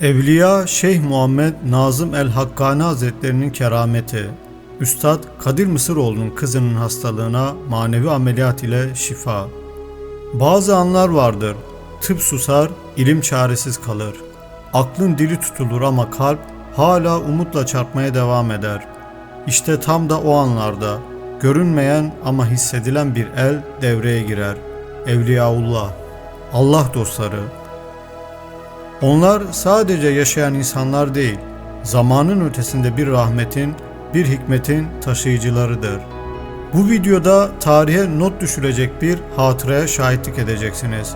Evliya Şeyh Muhammed Nazım el Hakkani Hazretlerinin kerameti. Üstad Kadir Mısıroğlu'nun kızının hastalığına manevi ameliyat ile şifa. Bazı anlar vardır. Tıp susar, ilim çaresiz kalır. Aklın dili tutulur ama kalp hala umutla çarpmaya devam eder. İşte tam da o anlarda görünmeyen ama hissedilen bir el devreye girer. Evliyaullah, Allah dostları, onlar sadece yaşayan insanlar değil, zamanın ötesinde bir rahmetin, bir hikmetin taşıyıcılarıdır. Bu videoda tarihe not düşülecek bir hatıraya şahitlik edeceksiniz.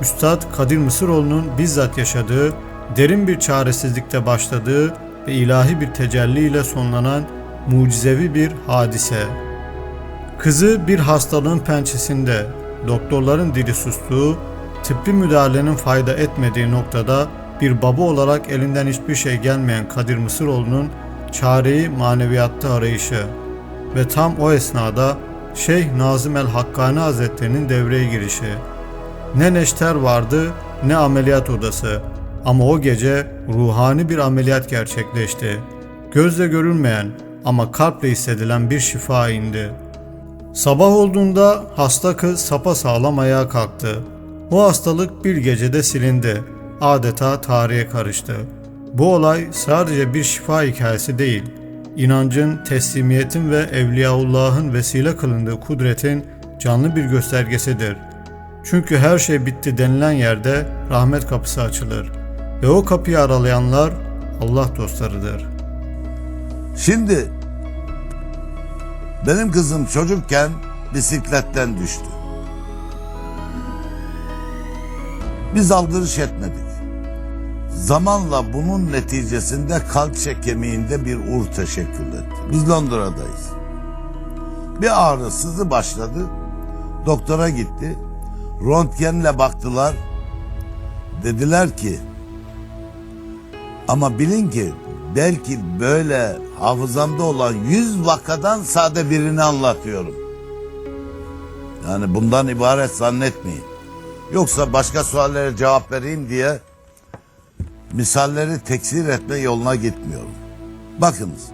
Üstad Kadir Mısıroğlu'nun bizzat yaşadığı, derin bir çaresizlikte başladığı ve ilahi bir tecelli ile sonlanan mucizevi bir hadise. Kızı bir hastalığın pençesinde, doktorların dili sustuğu, tıbbi müdahalenin fayda etmediği noktada bir baba olarak elinden hiçbir şey gelmeyen Kadir Mısıroğlu'nun çareyi maneviyatta arayışı ve tam o esnada Şeyh Nazım el Hakkani Hazretleri'nin devreye girişi. Ne neşter vardı ne ameliyat odası ama o gece ruhani bir ameliyat gerçekleşti. Gözle görülmeyen ama kalple hissedilen bir şifa indi. Sabah olduğunda hasta kız sapa sağlam ayağa kalktı. O hastalık bir gecede silindi. Adeta tarihe karıştı. Bu olay sadece bir şifa hikayesi değil. İnancın, teslimiyetin ve Evliyaullah'ın vesile kılındığı kudretin canlı bir göstergesidir. Çünkü her şey bitti denilen yerde rahmet kapısı açılır. Ve o kapıyı aralayanlar Allah dostlarıdır. Şimdi benim kızım çocukken bisikletten düştü. Biz aldırış etmedik. Zamanla bunun neticesinde kalçe kemiğinde bir ur teşekkül etti. Biz Londra'dayız. Bir ağrı sızı başladı. Doktora gitti. Röntgenle baktılar. Dediler ki ama bilin ki belki böyle hafızamda olan yüz vakadan sade birini anlatıyorum. Yani bundan ibaret zannetmeyin. Yoksa başka suallere cevap vereyim diye misalleri teksir etme yoluna gitmiyorum. Bakınız.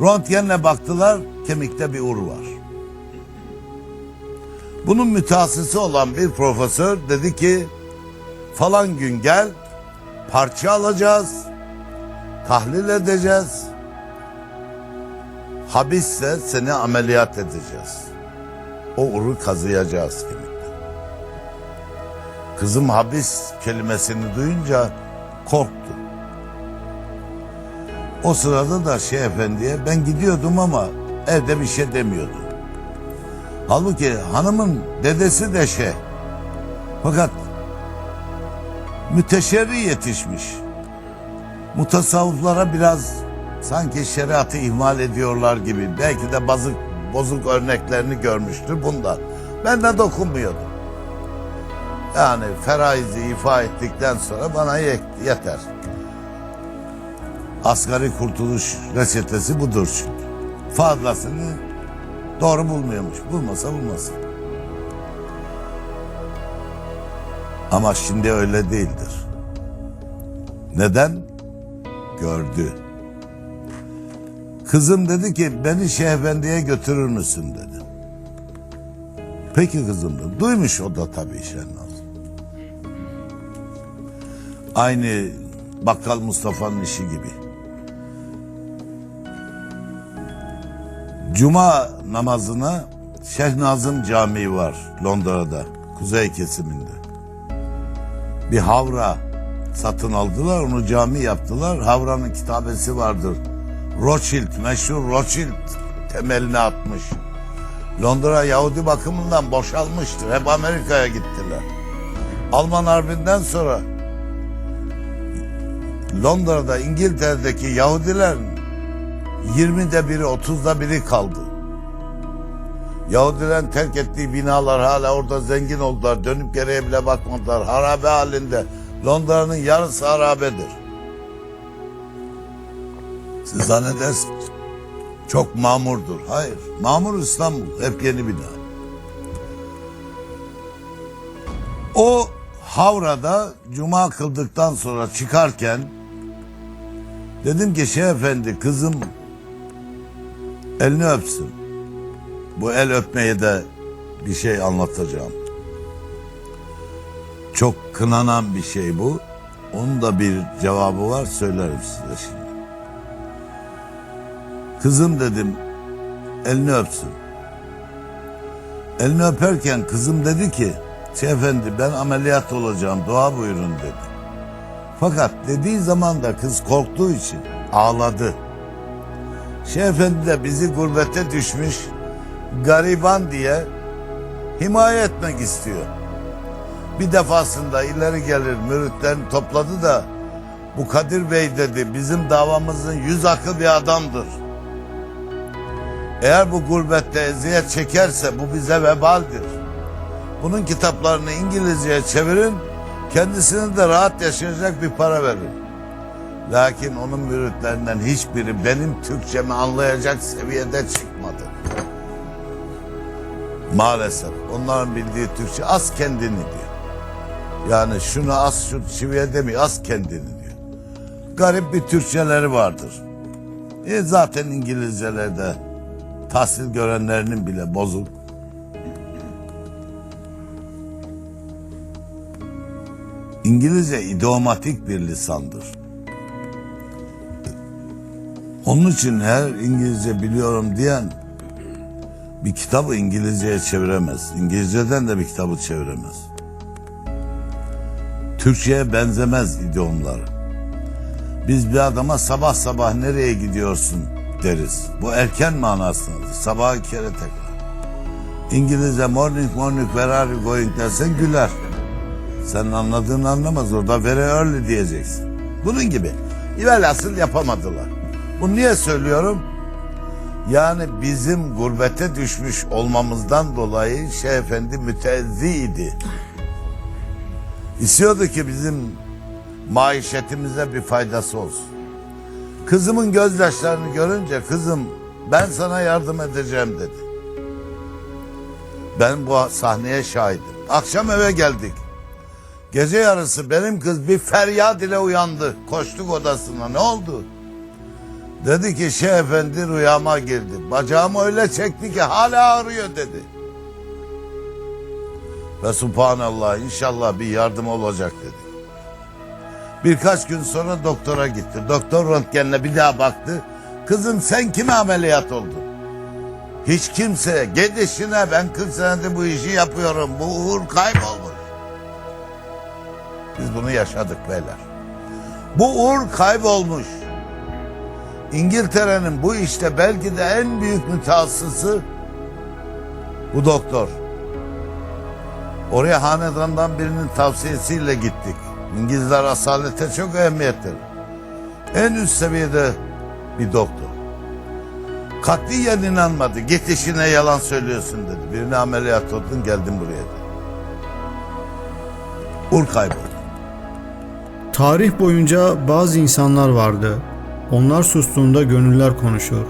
Röntgenle baktılar kemikte bir ur var. Bunun mütehassısı olan bir profesör dedi ki falan gün gel parça alacağız, tahlil edeceğiz. Habisse seni ameliyat edeceğiz. O uru kazıyacağız kemikten. Kızım habis kelimesini duyunca korktu. O sırada da şey efendiye ben gidiyordum ama evde bir şey demiyordum. Halbuki hanımın dedesi de şey. Fakat müteşerri yetişmiş. Mutasavvıflara biraz sanki şeriatı ihmal ediyorlar gibi. Belki de bazı bozuk örneklerini görmüştür bundan. Ben de dokunmuyordum. Yani feraizi ifa ettikten sonra bana yet- yeter. Asgari kurtuluş reçetesi budur çünkü. Fazlasını doğru bulmuyormuş. Bulmasa bulmasın. Ama şimdi öyle değildir. Neden? Gördü. Kızım dedi ki beni Şeyh Efendi'ye götürür müsün dedi. Peki kızım dedi. Duymuş o da tabii Şehnaz. Aynı Bakkal Mustafa'nın işi gibi. Cuma namazına Şeyh Nazım Camii var Londra'da, kuzey kesiminde. Bir havra satın aldılar, onu cami yaptılar. Havranın kitabesi vardır. Rothschild, meşhur Rothschild temelini atmış. Londra Yahudi bakımından boşalmıştır. Hep Amerika'ya gittiler. Alman Harbi'nden sonra Londra'da İngiltere'deki Yahudiler 20'de biri 30'da biri kaldı. Yahudilerin terk ettiği binalar hala orada zengin oldular. Dönüp geriye bile bakmadılar. Harabe halinde. Londra'nın yarısı harabedir. Siz zannedersiniz çok mamurdur. Hayır. Mamur İstanbul. Hep yeni bina. O Havra'da cuma kıldıktan sonra çıkarken dedim ki Şeyh Efendi kızım elini öpsün. Bu el öpmeye de bir şey anlatacağım. Çok kınanan bir şey bu. Onun da bir cevabı var söylerim size şimdi. Kızım dedim elini öpsün. Elini öperken kızım dedi ki Şeyh Efendi ben ameliyat olacağım dua buyurun dedi. Fakat dediği zaman da kız korktuğu için ağladı. Şeyh Efendi de bizi gurbete düşmüş gariban diye himaye etmek istiyor. Bir defasında ileri gelir müritlerini topladı da bu Kadir Bey dedi bizim davamızın yüz akı bir adamdır. Eğer bu gurbette eziyet çekerse bu bize vebaldir. Bunun kitaplarını İngilizceye çevirin, kendisine de rahat yaşayacak bir para verin. Lakin onun müritlerinden hiçbiri benim Türkçemi anlayacak seviyede çıkmadı. Maalesef onların bildiği Türkçe az kendini diyor. Yani şunu az şu çiviye demiyor, az kendini diyor. Garip bir Türkçeleri vardır. E zaten İngilizcelerde tahsil görenlerinin bile bozuk. İngilizce idiomatik bir lisandır. Onun için her İngilizce biliyorum diyen bir kitabı İngilizceye çeviremez. İngilizceden de bir kitabı çeviremez. Türkçe'ye benzemez idiomlar. Biz bir adama sabah sabah nereye gidiyorsun deriz. Bu erken manasındadır. Sabah iki kere tekrar. İngilizce morning morning where are you going dersen güler. Senin anladığını anlamaz. Orada very early diyeceksin. Bunun gibi. İvelhasıl yapamadılar. Bunu niye söylüyorum? Yani bizim gurbete düşmüş olmamızdan dolayı Şeyh Efendi müteezziydi. İstiyordu ki bizim maişetimize bir faydası olsun. Kızımın gözyaşlarını görünce kızım ben sana yardım edeceğim dedi. Ben bu sahneye şahidim. Akşam eve geldik. Gece yarısı benim kız bir feryat ile uyandı. Koştuk odasına. Ne oldu? Dedi ki Şeyh Efendi rüyama girdi. Bacağımı öyle çekti ki hala ağrıyor dedi. Ve subhanallah inşallah bir yardım olacak dedi. Birkaç gün sonra doktora gitti. Doktor röntgenle bir daha baktı. Kızım sen kime ameliyat oldun? Hiç kimse gidişine ben 40 senedir bu işi yapıyorum. Bu uğur kaybolmuş. Biz bunu yaşadık beyler. Bu uğur kaybolmuş. İngiltere'nin bu işte belki de en büyük mütehassısı bu doktor. Oraya hanedandan birinin tavsiyesiyle gittik. İngilizler asalete çok ehemmiyetli. En üst seviyede bir doktor. Katiyen inanmadı. Git işine yalan söylüyorsun dedi. Birine ameliyat oldun geldin buraya dedi. Ur kayboldu. Tarih boyunca bazı insanlar vardı. Onlar sustuğunda gönüller konuşur.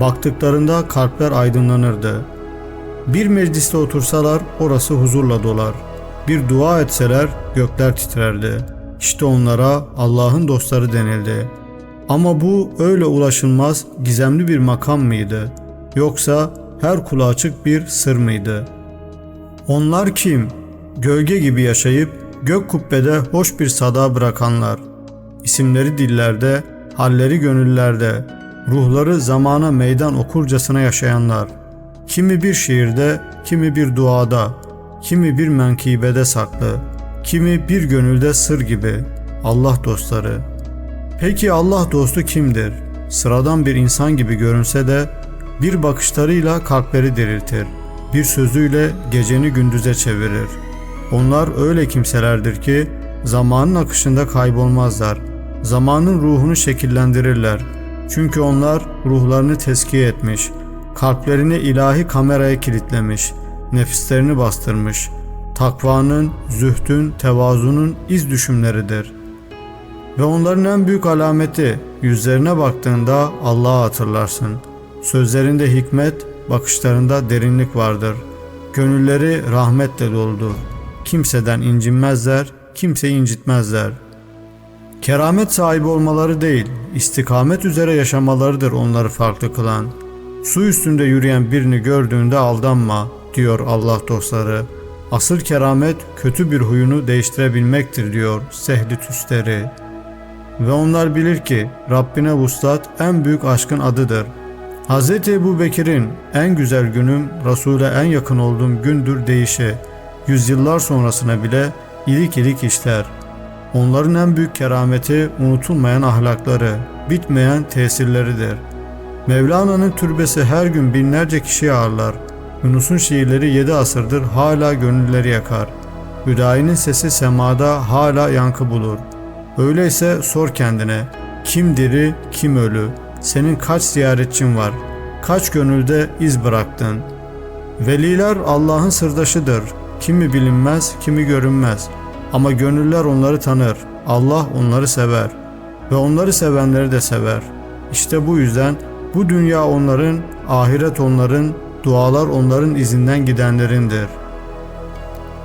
Baktıklarında kalpler aydınlanırdı. Bir mecliste otursalar orası huzurla dolar. Bir dua etseler gökler titrerdi. İşte onlara Allah'ın dostları denildi. Ama bu öyle ulaşılmaz, gizemli bir makam mıydı? Yoksa her kula açık bir sır mıydı? Onlar kim? Gölge gibi yaşayıp gök kubbede hoş bir sada bırakanlar. İsimleri dillerde, halleri gönüllerde, ruhları zamana meydan okurcasına yaşayanlar. Kimi bir şiirde, kimi bir duada, kimi bir menkibede saklı, kimi bir gönülde sır gibi. Allah dostları. Peki Allah dostu kimdir? Sıradan bir insan gibi görünse de bir bakışlarıyla kalpleri diriltir. Bir sözüyle geceni gündüze çevirir. Onlar öyle kimselerdir ki zamanın akışında kaybolmazlar. Zamanın ruhunu şekillendirirler. Çünkü onlar ruhlarını teskiye etmiş, kalplerini ilahi kameraya kilitlemiş, nefislerini bastırmış. Takvanın, zühdün, tevazunun iz düşümleridir.'' Ve onların en büyük alameti yüzlerine baktığında Allah'ı hatırlarsın. Sözlerinde hikmet, bakışlarında derinlik vardır. Gönülleri rahmetle doludur. Kimseden incinmezler, kimseyi incitmezler. Keramet sahibi olmaları değil, istikamet üzere yaşamalarıdır onları farklı kılan. Su üstünde yürüyen birini gördüğünde aldanma, diyor Allah dostları. Asıl keramet kötü bir huyunu değiştirebilmektir diyor Sehli Tüsteri. Ve onlar bilir ki Rabbine vuslat en büyük aşkın adıdır. Hz. Ebu Bekir'in en güzel günüm Resul'e en yakın olduğum gündür deyişi, yüzyıllar sonrasına bile ilik ilik işler. Onların en büyük kerameti unutulmayan ahlakları, bitmeyen tesirleridir. Mevlana'nın türbesi her gün binlerce kişi ağırlar. Yunus'un şiirleri yedi asırdır hala gönülleri yakar. Hüdayi'nin sesi semada hala yankı bulur. Öyleyse sor kendine, kim diri, kim ölü, senin kaç ziyaretçin var, kaç gönülde iz bıraktın. Veliler Allah'ın sırdaşıdır, kimi bilinmez, kimi görünmez. Ama gönüller onları tanır, Allah onları sever ve onları sevenleri de sever. İşte bu yüzden bu dünya onların, ahiret onların, dualar onların izinden gidenlerindir.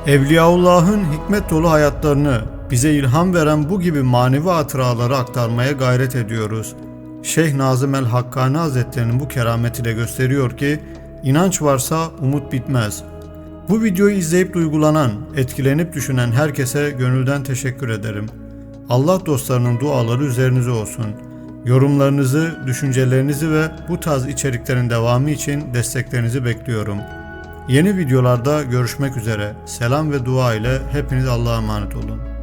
Evliyaullah'ın hikmet dolu hayatlarını bize ilham veren bu gibi manevi hatıraları aktarmaya gayret ediyoruz. Şeyh Nazım el Hakkani Hazretleri'nin bu kerametiyle gösteriyor ki inanç varsa umut bitmez. Bu videoyu izleyip duygulanan, etkilenip düşünen herkese gönülden teşekkür ederim. Allah dostlarının duaları üzerinize olsun. Yorumlarınızı, düşüncelerinizi ve bu tarz içeriklerin devamı için desteklerinizi bekliyorum. Yeni videolarda görüşmek üzere. Selam ve dua ile hepiniz Allah'a emanet olun.